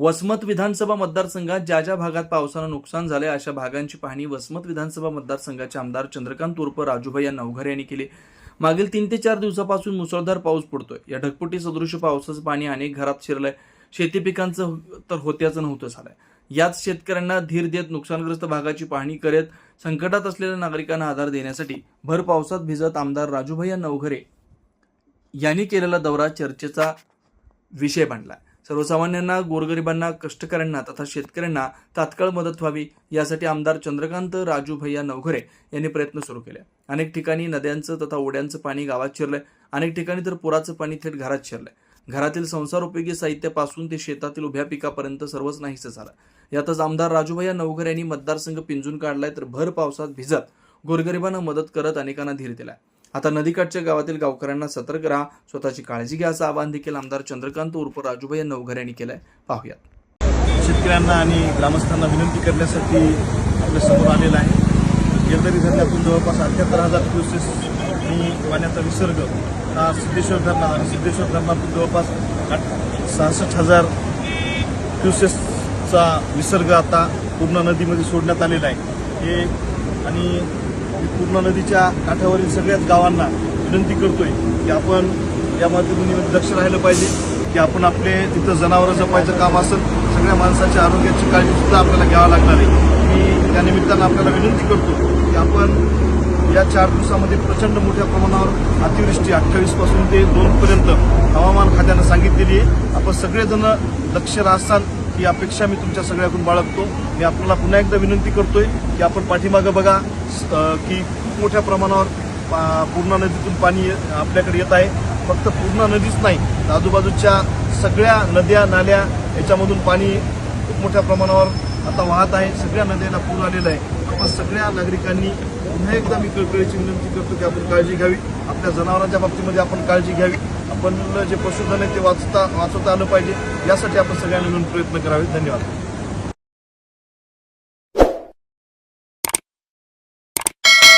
वसमत विधानसभा मतदारसंघात ज्या ज्या भागात पावसानं नुकसान झालंय अशा भागांची पाहणी वसमत विधानसभा मतदारसंघाचे आमदार चंद्रकांत उर्फ राजूभाई नवघरे यांनी केली. मागील तीन ते चार दिवसापासून मुसळधार पाऊस पडतोय. या ढगपुटी सदृश पावसाचं पाणी अनेक घरात शिरलंय. शेती पिकांचं तर होत्याचं नव्हतं झालंय. याच शेतकऱ्यांना धीर देत नुकसानग्रस्त भागाची पाहणी करत संकटात असलेल्या नागरिकांना आधार देण्यासाठी भर पावसात भिजत आमदार राजूभाई नवघरे यांनी केलेला दौरा चर्चेचा विषय बनला सर्वसामान्यांना गोरगरिबांना कष्टकऱ्यांना तथा शेतकऱ्यांना तात्काळ मदत व्हावी यासाठी आमदार चंद्रकांत राजू भैया नवघरे यांनी प्रयत्न सुरू केले. अनेक ठिकाणी नद्यांचं तथा ओढ्यांचं पाणी गावात शिरलंय. अनेक ठिकाणी तर पुराचं पाणी थेट घरात शिरलंय. घरातील संसारोपयोगी साहित्यापासून ते शेतातील उभ्या पिकापर्यंत सर्वच नाहीसं झालं. यातच आमदार राजूभैया नवघरे यांनी मतदारसंघ पिंजून काढलाय तर भर पावसात भिजत गोरगरिबांना मदत करत अनेकांना धीर दिलाय. आता नदीकाठच्या गावातील गावकऱ्यांना सतर्क राहा. स्वतःची काळजी घ्या असं आवाहन देखील आमदार चंद्रकांत उर्फ राजूभाई नवघर यांनी केलंय. पाहूयात. शेतकऱ्यांना आणि ग्रामस्थांना विनंती करण्यासाठी आपल्यासमोर आलेला आहे. गेलदरी धरणातून जवळपास अठ्याहत्तर हजार क्युसेस आणि पाण्याचा विसर्ग हा सिद्धेश्वर धरणा आणि सिद्धेश्वर धरणातून जवळपास सहासष्ट हजार क्युसेसचा विसर्ग आता पूर्ण नदीमध्ये सोडण्यात आलेला आहे. हे आणि मी पूर्णा नदीच्या काठावरील सगळ्याच गावांना विनंती करतोय की आपण या माध्यमातून लक्ष राहिलं पाहिजे की आपण आपले तिथं जनावरं जपायचं काम असेल सगळ्या माणसाच्या आरोग्याची काळजी सुद्धा आपल्याला घ्यावं लागणार आहे. मी त्या निमित्तानं आपल्याला विनंती करतो की आपण या चार दिवसामध्ये प्रचंड मोठ्या प्रमाणावर अतिवृष्टी अठ्ठावीसपासून ते दोन पर्यंत हवामान खात्यानं सांगितलेली आहे. आपण सगळेजण लक्ष राहसान ही अपेक्षा मी तुमच्या सगळ्याकडून बाळगतो. मी आपल्याला पुन्हा एकदा विनंती करतोय की आपण पाठीमागं बघा स- की खूप मोठ्या प्रमाणावर पा- पूर्णा नदीतून पाणी आपल्याकडे येत आहे. फक्त पूर्णा नदीच नाही तर आजूबाजूच्या सगळ्या नद्या नाल्या याच्यामधून पाणी खूप मोठ्या प्रमाणावर आता वाहत आहे. सगळ्या नद्यांना पूर आलेला आहे. आपण सगळ्या नागरिकांनी पुन्हा एकदा मी कळकळीची विनंती करतो की आपण काळजी घ्यावी. आपल्या जनावरांच्या बाबतीमध्ये आपण काळजी घ्यावी. आपण जे पशुधन आहे ते वाचता वाचवता आलं पाहिजे यासाठी आपण सगळ्यांनी मिळून प्रयत्न करावे. धन्यवाद.